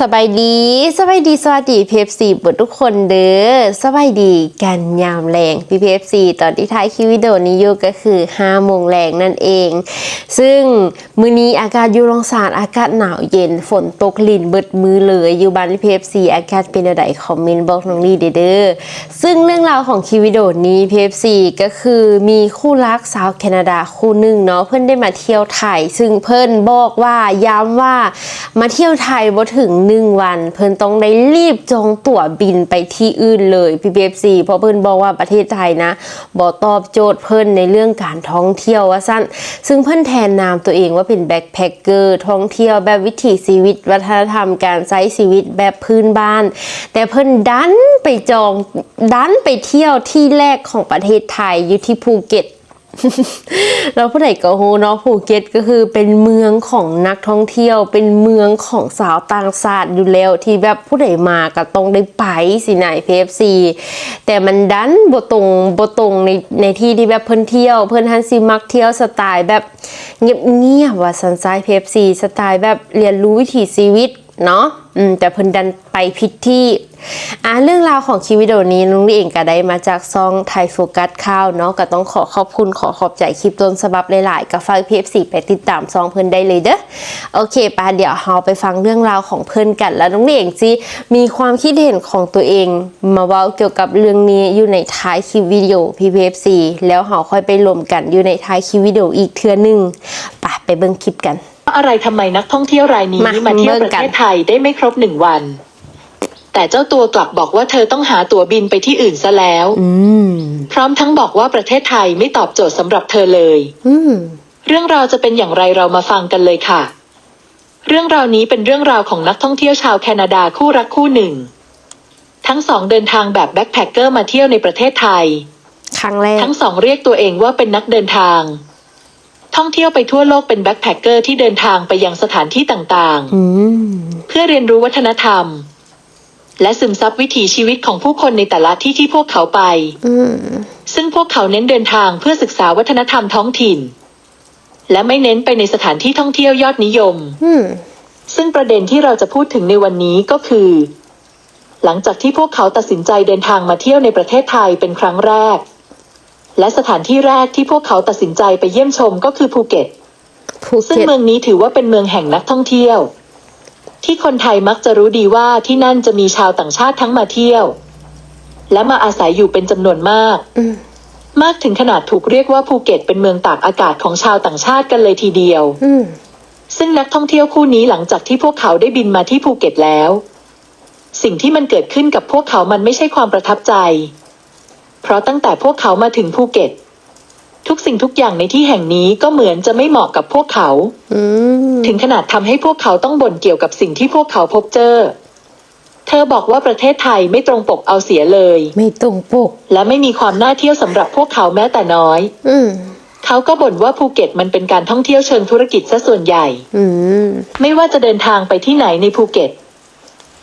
สบายดีสบายดีสวัสดีพีเอฟซีเปิดทุกคนเด้อสบายดีกันยามแรงพีเอฟซีตอนที่ท้ายคลิปวิดีโอนี้อยู่ก็คือ5โมงแรงนั่นเอง ซึ่งมื้อนี้อากาศอยู่ลงสารอากาศหนาวเย็นฝนตกลินเบิดมือเลยอยู่บ้านพีเอฟซีอากาศเป็นอะไรคอมเมนต์บอกน้องลีเด้อซึ่งเรื่องราวของคลิปวิดีโอนี้พีเอฟซีก็คือมีคู่รักสาวแคนาดาคู่หนึ่งเนาะเพื่อนได้มาเที่ยวไทย ซึ่งเพื่อนบอกว่าย้ำว่ามาเที่ยวไทยบ่ถึงหนึ่งวัน เพื่นต้องได้รีบจองตั๋วบินไปที่อื่นเลยพีเอฟซีเพราะเพื่นบอกว่าประเทศไทยนะบ่ตอบโจทย์เพื่นในเรื่องการท่องเที่ยวว่าสั้น ซึ่งเพื่นแทนนามตัวเองว่าเป็นแบ็คแพคเกอร์ท่องเที่ยวแบบวิถีชีวิต วัฒนธรรมการใช้ชีวิตแบบพื้นบ้าน แต่เพื่นดันไปจองดันไปเที่ยวที่แรกของประเทศไทยอยู่ที่ภูเก็ต เราผู้ใดก็โฮเนาะภูเก็ตก็คือเป็นเมืองของนักท่องเที่ยว เป็นเมืองของสาวต่างชาติอยู่แล้วที่แบบผู้ใดมาก็ต้องได้ไปสินายพีเอฟซีแต่มันดันบ่ตรงบ่ตรงในในที่ที่แบบเพิ่นเที่ยว เพิ่นฮันซีมักเที่ยวสไตล์แบบเงียบๆว่าสันไซพีเอฟซีสไตล์แบบเรียนรู้วิถีชีวิต เนาะอืมแต่เพิ่นดันไปผิดที่อ่าเรื่องราวของคลิปวิดีโอนี้น้องลี่เองก็ได้มาจากซองไทยโฟกัสข้าวเนาะก็ต้องขอขอบคุณขอขอบใจคลิปต้นฉบับหลายๆกับฟังพีเอฟซีไปติดตามซองเพิ่นได้เลยเด้อโอเคปะเดี๋ยวเราไปฟังเรื่องราวของเพิ่นกันแล้วน้องลี่เองจีมีความคิดเห็นของตัวเอง มาเว้าเกี่ยวกับเรื่องนี้อยู่ในท้ายคลิปวิดีโอ PPFC แล้วเราค่อยไปรวมกันอยู่ในท้ายคลิปวิดีโออีกเทื่อนึงไปไปเบิ่งคลิปกัน อะไรทำไมนักท่องเที่ยวรายนี้มามาเที่ยวเบิ่ปงระกันเทศไทยได้ไม่ครบหนึ่งวัน แต่เจ้าตัวกลับบอกว่าเธอต้องหาตั๋วบินไปที่อื่นซะแล้วอืมพร้อมทั้งบอกว่าประเทศไทยไม่ตอบโจทย์สำหรับเธอเลยอืมเรื่องราวจะเป็นอย่างไรเรามาฟังกันเลยค่ะ เรื่องราวนี้เป็นเรื่องราวของนักท่องเที่ยวชาวแคนาดาคู่รักคู่หนึ่ง ทั้งสองเดินทางแบบแบ็คแพคเกอร์มาเที่ยวในประเทศไทยครั้งแรกทั้งสองเรียกตัวเองว่าเป็นนักเดินทาง ท่องเที่ยวไปทั่วโลกเป็นแบ็คแพคเกอร์ที่เดินทางไปยังสถานที่ต่างๆอืมเพื่อเรียนรู้วัฒนธรรม และซึมซับวิถีชีวิตของผู้คนในแต่ละที่ที่พวกเขาไป อืมซึ่งพวกเขาเน้นเดินทางเพื่อศึกษาวัฒนธรรมท้องถิ่น และไม่เน้นไปในสถานที่ท่องเที่ยวยอดนิยม อืมซึ่งประเด็นที่เราจะพูดถึงในวันนี้ก็คือ หลังจากที่พวกเขาตัดสินใจเดินทางมาเที่ยวในประเทศไทยเป็นครั้งแรก และสถานที่แรกที่พวกเขาตัดสินใจไปเยี่ยมชมก็คือภูเก็ต ภูซึ่งเก็ตเมืองนี้ถือว่าเป็นเมืองแห่งนักท่องเที่ยว ที่คนไทยมักจะรู้ดีว่าที่นั่นจะมีชาวต่างชาติทั้งมาเที่ยว และมาอาศัยอยู่เป็นจำนวนมาก อืมมากถึงขนาดถูกเรียกว่าภูเก็ตเป็นเมืองตากอากาศของชาวต่างชาติกันเลยทีเดียว อืมซึ่งนักท่องเที่ยวคู่นี้หลังจากที่พวกเขาได้บินมาที่ภูเก็ตแล้ว สิ่งที่มันเกิดขึ้นกับพวกเขามันไม่ใช่ความประทับใจ เพราะตั้งแต่พวกเขามาถึงภูเก็ต ทุกสิ่งทุกอย่างในที่แห่งนี้ก็เหมือนจะไม่เหมาะกับพวกเขา อืมถึงขนาดทำให้พวกเขาต้องบ่นเกี่ยวกับสิ่งที่พวกเขาพบเจอ เธอบอกว่าประเทศไทยไม่ตรงปกเอาเสียเลย ไม่ตรงปก และไม่มีความน่าเที่ยวสำหรับพวกเขาแม้แต่น้อย อืมเขาก็บ่นว่าภูเก็ตมันเป็นการท่องเที่ยวเชิงธุรกิจซะส่วนใหญ่ อืมไม่ว่าจะเดินทางไปที่ไหนในภูเก็ต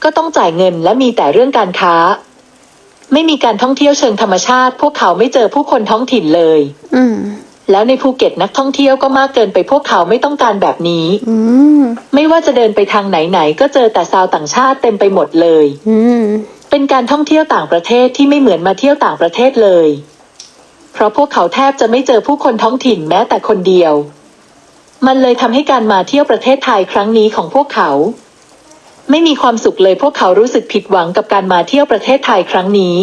ก็ต้องจ่ายเงินและมีแต่เรื่องการค้า ไม่มีการท่องเที่ยวเชิงธรรมชาติ พวกเขาไม่เจอผู้คนท้องถิ่นเลย อืม แล้วในภูเก็ตนักท่องเที่ยวก็มากเกินไปพวกเขาไม่ต้องการแบบนี้ อืม ไม่ว่าจะเดินไปทางไหนๆก็เจอแต่ชาวต่างชาติเต็มไปหมดเลย อืม เป็นการท่องเที่ยวต่างประเทศที่ไม่เหมือนมาเที่ยวต่างประเทศเลย เพราะพวกเขาแทบจะไม่เจอผู้คนท้องถิ่นแม้แต่คนเดียว มันเลยทำให้การมาเที่ยวประเทศไทยครั้งนี้ของพวกเขา ไม่มีความสุขเลยพวกเขารู้สึกผิดหวังกับการมาเที่ยวประเทศไทยครั้งนี้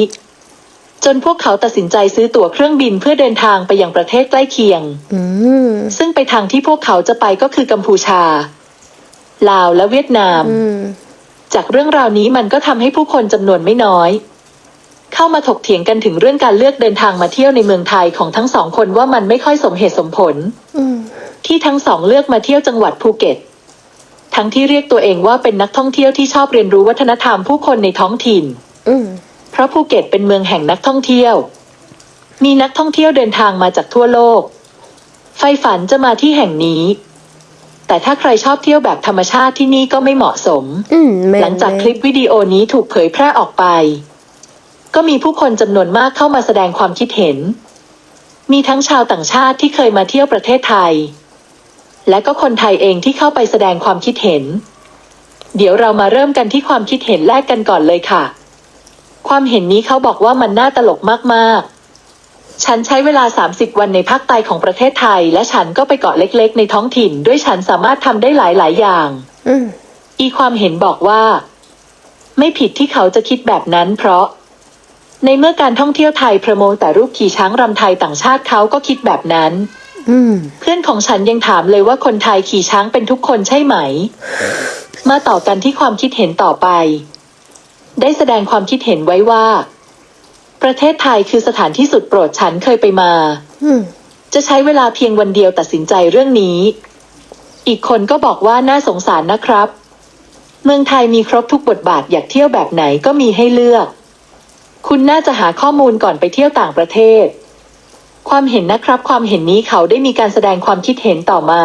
จนพวกเขาตัดสินใจซื้อตั๋วเครื่องบินเพื่อเดินทางไปยังประเทศใกล้เคียง อืม ซึ่งไปทางที่พวกเขาจะไปก็คือกัมพูชา ลาวและเวียดนาม อืม จากเรื่องราวนี้มันก็ทำให้ผู้คนจำนวนไม่น้อย เข้ามาถกเถียงกันถึงเรื่องการเลือกเดินทางมาเที่ยวในเมืองไทยของทั้งสองคนว่ามันไม่ค่อยสมเหตุสมผล อืม ที่ทั้งสองเลือกมาเที่ยวจังหวัดภูเก็ต ทั้งที่เรียกตัวเองว่าเป็นนักท่องเที่ยวที่ชอบเรียนรู้วัฒนธรรมผู้คนในท้องถิ่น อืม เพราะภูเก็ตเป็นเมืองแห่งนักท่องเที่ยว มีนักท่องเที่ยวเดินทางมาจากทั่วโลก ไฟฝันจะมาที่แห่งนี้ แต่ถ้าใครชอบเที่ยวแบบธรรมชาติที่นี่ก็ไม่เหมาะสม อืมแม่นหลังจากคลิปวิดีโอนี้ถูกเผยแพร่ออกไป ก็มีผู้คนจำนวนมากเข้ามาแสดงความคิดเห็น มีทั้งชาวต่างชาติที่เคยมาเที่ยวประเทศไทย และก็คนไทยเองที่เข้าไปแสดงความคิดเห็น เดี๋ยวเรามาเริ่มกันที่ความคิดเห็นแรกกันก่อนเลยค่ะ ความเห็นนี้เขาบอกว่ามันน่าตลกมากๆ ฉันใช้เวลา 30 วันในภาคใต้ของประเทศไทย และฉันก็ไปเกาะเล็กๆ ในท้องถิ่น ด้วยฉันสามารถทำได้หลายๆ อย่างอืมอีความเห็นบอกว่า ไม่ผิดที่เขาจะคิดแบบนั้น เพราะ ในเมื่อการท่องเที่ยวไทยประโมทแต่รูปขี่ช้างรำไทยต่างชาติเขาก็คิดแบบนั้นอืม เพื่อนของฉันยังถามเลยว่าคนไทยขี่ช้างเป็นทุกคนใช่ไหม มาต่อกันที่ความคิดเห็นต่อไป ได้แสดงความคิดเห็นไว้ว่า ประเทศไทยคือสถานที่สุดโปรดฉันเคยไปมาอืมจะใช้เวลาเพียงวันเดียวตัดสินใจเรื่องนี้ อีกคนก็บอกว่าน่าสงสารนะครับ เมืองไทยมีครบทุกบทบาทอยากเที่ยวแบบไหนก็มีให้เลือก คุณน่าจะหาข้อมูลก่อนไปเที่ยวต่างประเทศ ความเห็นนะครับ ความเห็นนี้เขาได้มีการแสดงความคิดเห็นต่อมา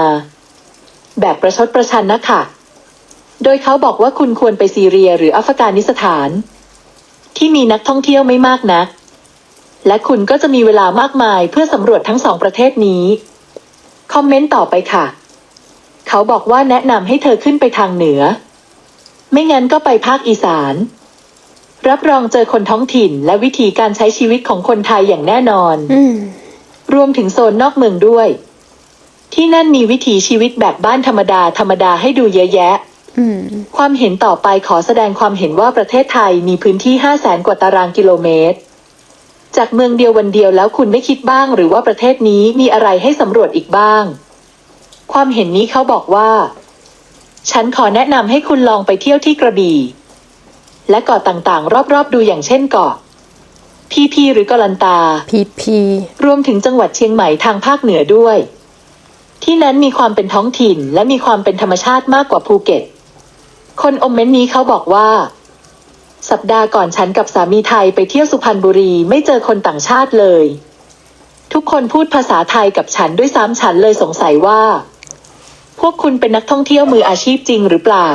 แบบประชดประชันนะค่ะโดยเขาบอกว่าคุณควรไปซีเรียหรืออัฟกานิสถาน ที่มีนักท่องเที่ยวไม่มากนัก และคุณก็จะมีเวลามากมายเพื่อสำรวจทั้งสองประเทศนี้ คอมเมนต์ต่อไปค่ะ เขาบอกว่าแนะนำให้เธอขึ้นไปทางเหนือ ไม่งั้นก็ไปภาคอีสาน รับรองเจอคนท้องถิ่นและวิธีการใช้ชีวิตของคนไทยอย่างแน่นอน อืม รวมถึงโซนนอกเมืองด้วย ที่นั่นมีวิถีชีวิตแบบบ้านธรรมดาธรรมดาให้ดูเยอะแยะความเห็นต่อไปขอแสดงความเห็นว่าประเทศไทยมีพื้นที่5 0 0แสนกว่าตารางกิโลเมตร จากเมืองเดียววันเดียวแล้วคุณไม่คิดบ้าง หรือว่าประเทศนี้มีอะไรให้สำรวจอีกบ้าง ความเห็นนี้เขาบอกว่า ฉันขอแนะนำให้คุณลองไปเที่ยวที่กระบี่ และเกาะต่างๆ รอบๆ ดูอย่างเช่นเกาะ พีพีหรือกะลันตา พีพีรวมถึงจังหวัดเชียงใหม่ทางภาคเหนือด้วย ที่นั้นมีความเป็นท้องถิ่นและมีความเป็นธรรมชาติมากกว่าภูเก็ต คนอมเมนต์นี้เขาบอกว่า สัปดาห์ก่อนฉันกับสามีไทยไปเที่ยวสุพรรณบุรีไม่เจอคนต่างชาติเลย ทุกคนพูดภาษาไทยกับฉันด้วยซ้ำฉันเลยสงสัยว่า พวกคุณเป็นนักท่องเที่ยวมืออาชีพจริงหรือเปล่า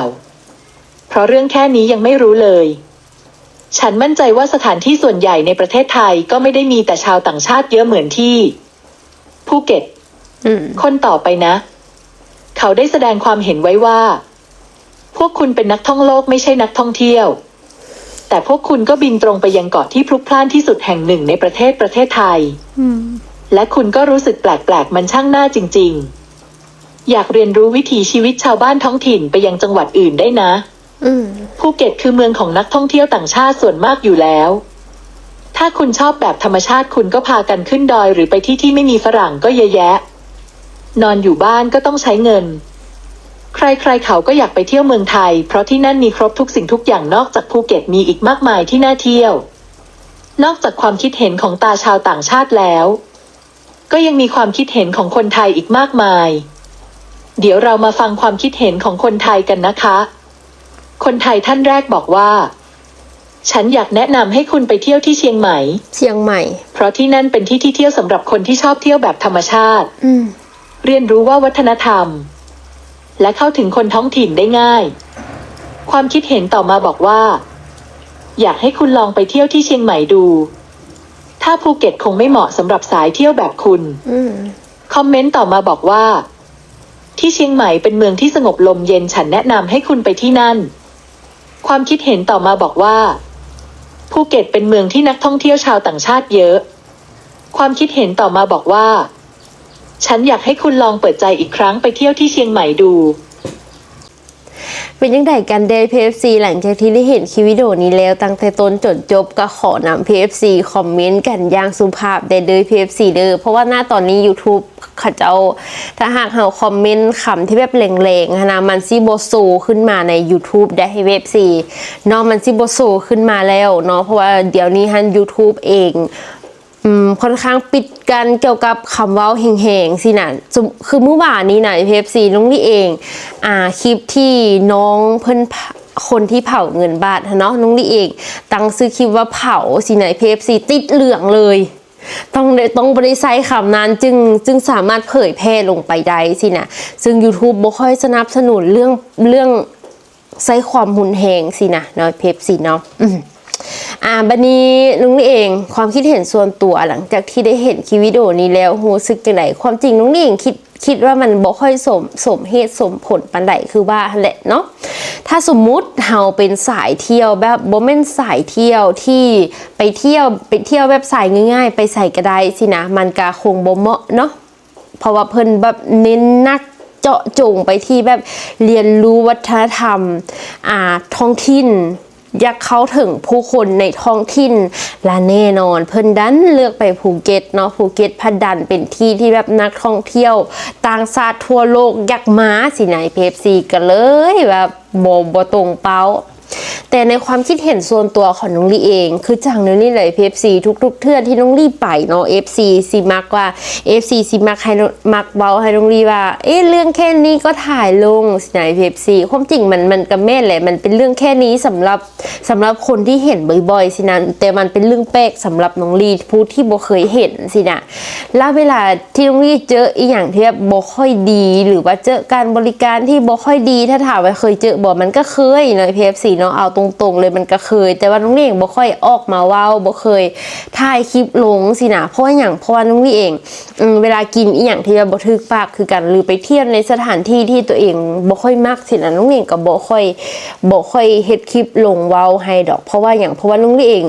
เพราะเรื่องแค่นี้ยังไม่รู้เลย ฉันมั่นใจว่าสถานที่ส่วนใหญ่ในประเทศไทยก็ไม่ได้มีแต่ชาวต่างชาติเยอะเหมือนที่ภูเก็ตอืมคนต่อไปนะ เขาได้แสดงความเห็นไว้ว่า พวกคุณเป็นนักท่องโลกไม่ใช่นักท่องเที่ยว แต่พวกคุณก็บินตรงไปยังเกาะที่พลุกพล่านที่สุดแห่งหนึ่งในประเทศประเทศไทยอืมและคุณก็รู้สึกแปลกๆมันช่างหน้าจริง ๆ อยากเรียนรู้วิถีชีวิตชาวบ้านท้องถิ่นไปยังจังหวัดอื่นได้นะอืม ภูเก็ตคือเมืองของนักท่องเที่ยวต่างชาติส่วนมากอยู่แล้ว ถ้าคุณชอบแบบธรรมชาติคุณก็พากันขึ้นดอยหรือไปที่ที่ไม่มีฝรั่งก็เยอะแยะ นอนอยู่บ้านก็ต้องใช้เงิน ใครๆเขาก็อยากไปเที่ยวเมืองไทย เพราะที่นั่นมีครบทุกสิ่งทุกอย่างนอกจากภูเก็ตมีอีกมากมายที่น่าเที่ยว นอกจากความคิดเห็นของตาชาวต่างชาติแล้ว ก็ยังมีความคิดเห็นของคนไทยอีกมากมาย เดี๋ยวเรามาฟังความคิดเห็นของคนไทยกันนะคะ คนไทยท่านแรกบอกว่า ฉันอยากแนะนำให้คุณไปเที่ยวที่เชียงใหม่ เชียงใหม่ เพราะที่นั่นเป็นที่ที่เที่ยวสำหรับคนที่ชอบเที่ยวแบบธรรมชาติ อืม เรียนรู้ว่าวัฒนธรรม และเข้าถึงคนท้องถิ่นได้ง่าย ความคิดเห็นต่อมาบอกว่า อยากให้คุณลองไปเที่ยวที่เชียงใหม่ดู ถ้าภูเก็ตคงไม่เหมาะสำหรับสายเที่ยวแบบคุณ อืม คอมเมนต์ต่อมาบอกว่า ที่เชียงใหม่เป็นเมืองที่สงบลมเย็นฉันแนะนำให้คุณไปที่นั่น ความคิดเห็นต่อมาบอกว่า ภูเก็ตเป็นเมืองที่นักท่องเที่ยวชาวต่างชาติเยอะ ความคิดเห็นต่อมาบอกว่า ฉันอยากให้คุณลองเปิดใจอีกครั้งไปเที่ยวที่เชียงใหม่ดูเป็นยังไงกันเดย์ PFC หลังจากที่ได้เห็นคลิปวิดีโอนี้แล้วตั้งแต่ต้นจนจบก็ขอนำ PFC คอมเมนต์กันอย่างสุภาพได้เลย PFC เด้อเพราะว่าหน้าตอนนี้ YouTube เขาเจ้าถ้าหากเฮาคอมเมนต์คำที่แบบแรงๆนะมันซิโบโซขึ้นมาใน YouTube ได้ให้เว็บซีเนาะมันซิโบโซขึ้นมาแล้วเนาะเพราะว่าเดี๋ยวนี้ฮัน YouTube เองค่อนข้างปิดกันเกี่ยวกับคำว้าแห่งๆสินะคือเมื่อวานนี้นะเพฟซีลุงนี่เองอ่าคลิปที่น้องเพิ่นคนที่เผาเงินบาทเนาะน้องนี่เอง ตั้งซื้อคลิปว่าเผาสินะเพฟซีติดเหลืองเลย ต้องต้องบริไซคำนั้นจึงจึงสามารถเผยแพร่ลงไปได้สินะซึ่ง YouTube บ่ค่อยสนับสนุนเรื่องเรื่องใช้ความหุนแหงสินะเนาะเพปสิเนาะอืมอ่าบันนี้ลุงนี่เองความคิดเห็นส่วนตัวหลังจากที่ได้เห็นคลิปวิดีโอนี้แล้วรู้สึกจังไดความจริงลุงนี่เองคิด คิดว่ามันบ่ค่อยสมสมเหตุสมผลปันใดคือว่าแหละเนาะถ้าสมมุติเฮาเป็นสายเที่ยวแบบบ่แม่นสายเที่ยวที่ไปเที่ยวไปเที่ยวแบบสายง่าย ๆ ไปใส่กระไดสินะมันก็คงบ่เหมาะเนาะเพราะว่าเพิ่นแบบเน้นนักเจาะจงไปที่แบบเรียนรู้วัฒนธรรมอ่าท้องถิ่น อยากเข้าถึงผู้คนในท้องถิ่นและแน่นอน เพิ่นดันเลือกไปภูเก็ตเนาะภูเก็ตพัดดันเป็นที่ที่แบบนักท่องเที่ยว ต่างชาติทั่วโลกอยากมาสิไหนเพปซีกันเลยแบบโบบตรงเป้า แต่ในความคิดเห็นส่วนตัวของน้องลี่เอง คือจังนื้อนี่เลยเอฟซีทุกๆเทื่อที่น้องลี่ไปเนาะเอฟซีซีมักว่าเอฟซีซีมักให้มักเบาให้น้องลี่ว่า เอ๊ะเรื่องแค่นี้ก็ถ่ายลงสิไนพีเอฟซีความจริงมันมันก็แม่นแหละมันเป็นเรื่องแค่นี้สำหรับสำหรับคนที่เห็นบ่อยๆสินะแต่มันเป็นเรื่องแปลกสำหรับน้องลี่ผู้ที่บ่เคยเห็นสินะแล้วเวลาที่น้องลี่เจออีอย่างที่แบบบ่ค่อยดี หรือว่าเจอการบริการที่บ่ค่อยดีถ้าถามว่าเคยเจอบ่มันก็เคยเนาะเอฟซีเนาะเอาตรงๆเลยมันก็เคย แต่ว่าน้องลี่เองบ่ค่อยออกมาเว้าบ่เคยถ่ายคลิปลงสินะเพราะว่าอย่างเพราะว่าน้องลี่เองอเวลากินอีหยังที่แบบบ่ถึกปากคือกันหรือไปเที่ยวในสถานที่ที่ตัวเองบ่ค่อยมักสินะน้องลี่เองก็บ่ค่อยบ่ค่อยเฮ็ดคลิปลงเว้าให้ดอก เพราะว่าอย่างเพราะว่าน้องลี่เอง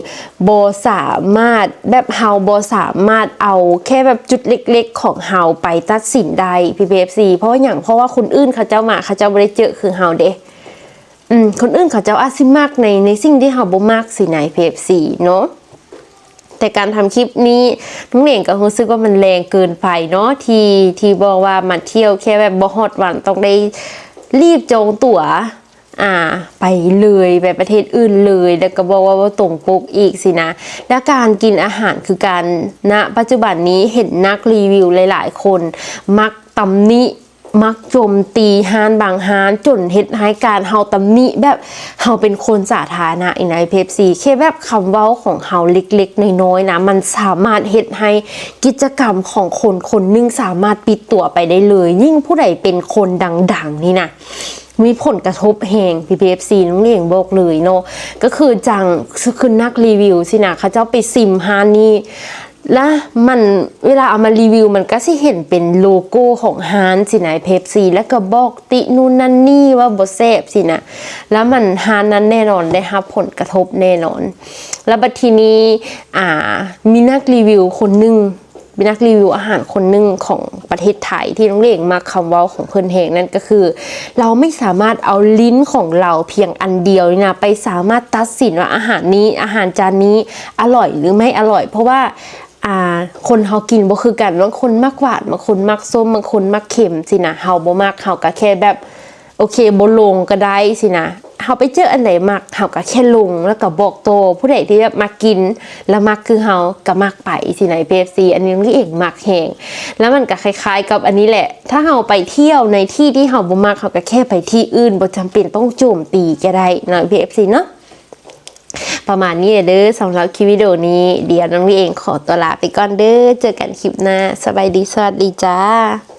บ่สามารถแบบเฮาบ่สามารถเอาแค่แบบจุดเล็ก ๆ ของเฮาไปตัดสินได้ PPFC เพราะว่าอย่างเพราะว่าคนอื่นเขาเจ้ามาเขาเจ้าบ่ได้เจอคือเฮาเด้ อืมคนอื่นเขาจะอาจสิมากในในสิ่งที่เขาบ่มากสิในเพฟซีเนาะแต่การทำคลิปนี้น้องเหน่งก็รู้สึกว่ามันแรงเกินไปเนาะที่ที่บอกว่ามาเที่ยวแค่แบบบ่ฮอดวันต้องได้รีบจองตั๋วอ่าไปเลยไปประเทศอื่นเลยแล้วก็บอกว่าว่าตรงปกอีกสินะ และการกินอาหารคือการณปัจจุบันนี้เห็นนักรีวิวหลาย ๆ คน มักตำหนิ มักโจมตีฮานบางฮานจนเฮ็ดให้การเฮาตำหนิแบบเฮาเป็นคนสาธารณะอีกในเพปซีแค่แบบคำเว้าของเฮาเล็กๆน้อยๆนะ มันสามารถเฮ็ดให้กิจกรรมของคนคนหนึงสามารถปิดตัวไปได้เลย ยิ่งผู้ใดเป็นคนดัง ๆ นี่นะมีผลกระทบแหง PPFC น้องเลียงบอกเลยเนาะก็คือจังคือนักรีวิวสินะเขาเจ้าไปซิมฮานนี่ แล้วมันเวลาเอามารีวิวมันก็สิเห็นเป็นโลโก้ของฮานสินะเพปซีแล้วก็บอกตินู่นนั่นนี่ว่าบเซฟสินะแล้วมันฮานนั้นแน่นอนได้รับผลกระทบแน่นอน แล้วบัดทีนี้อ่ามีนักรีวิวคนหนึ่งมีนักรีวิวอาหารคนหนึ่งของประเทศไทยที่น้องเล่งมาคำว้าของเพิ่นแหงนั่นก็คือ เราไม่สามารถเอาลิ้นของเราเพียงอันเดียวนะไปสามารถตัดสินว่าอาหารนี้อาหารจานนี้อร่อยหรือไม่อร่อย เพราะว่า อ่าคนเฮากินบ่คือกันบางคนมักหวานบางคนมักส้มบางคนมักเค็มสินะเฮาบ่มักเฮาก็แค่แบบโอเคบ่ลงก็ได้สินะเฮาไปเจออันไหนมักเฮาก็แค่ลงแล้วก็บอกโตผู้ใดที่แบบมากิน แล้วมักคือเฮาก็มักไปสินะ PFC อันนี้นี่เองมักแหงแล้วมันก็คล้าย ๆ กับอันนี้แหละ ถ้าเฮาไปเที่ยวในที่ที่เฮาบ่มักเฮาก็แค่ไปที่อื่นบ่จำเป็นต้องโจมตีก็ได้เนาะ PFC เนาะ ประมาณนี้เด้อสำหรับคลิปวิดีโอนี้ เดี๋ยวน้องลี่เองขอตัวลาไปก่อนเด้อเจอกันคลิปหน้าสบายดีสวัสดีจ้า